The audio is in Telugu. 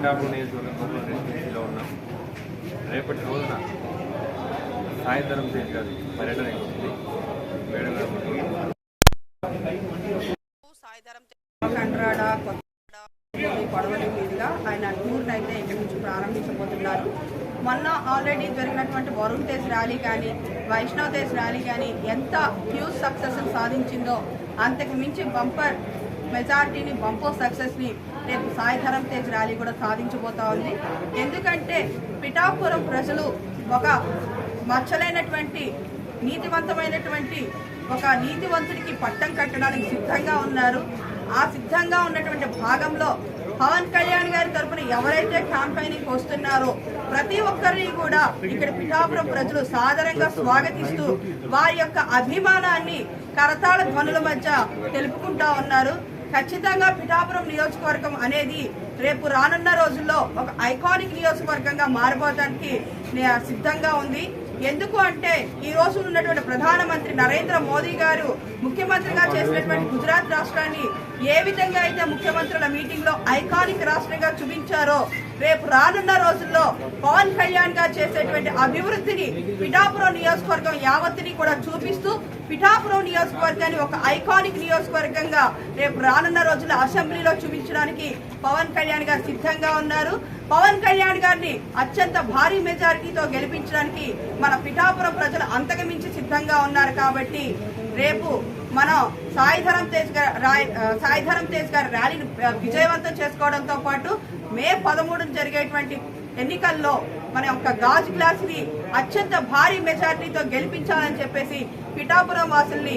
పిఠాపురం నియోజకవర్గంలో రెసిడెన్సీలో ఉన్నాం. రేపటి రోజున సాయంత్రం చేశారు పర్యటన ఉంది మేడం గారు సాయిధరం మీదుగా ఆయన టూర్ని అయితే ఇక్కడి నుంచి ప్రారంభించబోతున్నారు. మొన్న ఆల్రెడీ జరిగినటువంటి వరుణ్ తేజ్ ర్యాలీ కానీ వైష్ణవ్ తేజ్ ర్యాలీ కానీ ఎంత హ్యూజ్ సక్సెస్ సాధించిందో అంతకు మించి బంపర్ మెజార్టీని బంపర్ సక్సెస్ని రేపు సాయిధరం తేజ్ ర్యాలీ కూడా సాధించబోతా ఉంది. ఎందుకంటే పిఠాపురం ప్రజలు ఒక మచ్చలైనటువంటి నీతివంతమైనటువంటి ఒక నీతివంతుడికి పట్టం కట్టడానికి సిద్ధంగా ఉన్నారు. ఆ సిద్ధంగా ఉన్నటువంటి భాగంలో పవన్ కళ్యాణ్ గారి తరపున ఎవరైతే క్యాంపెయినింగ్ వస్తున్నారో ప్రతి ఒక్కరిని కూడా ఇక్కడ పిఠాపురం ప్రజలు సాదరంగా స్వాగతిస్తూ వారి యొక్క అభిమానాన్ని కరతాళ ధ్వనుల మధ్య తెలుపుకుంటా ఉన్నారు. ఖచ్చితంగా పిఠాపురం నియోజకవర్గం అనేది రేపు రానున్న రోజుల్లో ఒక ఐకానిక్ నియోజకవర్గంగా మారిపోవడానికి నే- సిద్ధంగా ఉంది. ఎందుకు అంటే ఈ రోజు ఉన్నటువంటి ప్రధానమంత్రి నరేంద్ర మోదీ గారు ముఖ్యమంత్రిగా చేసినటువంటి గుజరాత్ రాష్ట్రాన్ని ఏ విధంగా అయితే ముఖ్యమంత్రుల మీటింగ్లో ఐకానిక్ రాష్ట్రంగా చూపించారో రేపు రానున్న రోజుల్లో పవన్ కళ్యాణ్ గారు చేసేటువంటి అభివృద్ధిని పిఠాపురం నియోజకవర్గం యావత్తుని కూడా చూపిస్తూ పిఠాపురం నియోజకవర్గాన్ని ఒక ఐకానిక్ నియోజకవర్గంగా రేపు రానున్న రోజుల్లో అసెంబ్లీలో చూపించడానికి పవన్ కళ్యాణ్ గారు సిద్ధంగా ఉన్నారు. పవన్ కళ్యాణ్ గారిని అత్యంత భారీ మెజారిటీతో గెలిపించడానికి మన పిఠాపురం ప్రజలు అంతకమించి సిద్ధంగా ఉన్నారు కాబట్టి రేపు మనం సాయిధరం తేజ్ గారు సాయిధరం తేజ్ గారి ర్యాలీని విజయవంతం చేసుకోవడంతో పాటు మే పదమూడున జరిగేటువంటి ఎన్నికల్లో మన యొక్క గాజు గ్లాస్ని అత్యంత భారీ మెజార్టీతో గెలిపించాలని చెప్పేసి పిఠాపురం వాసుల్ని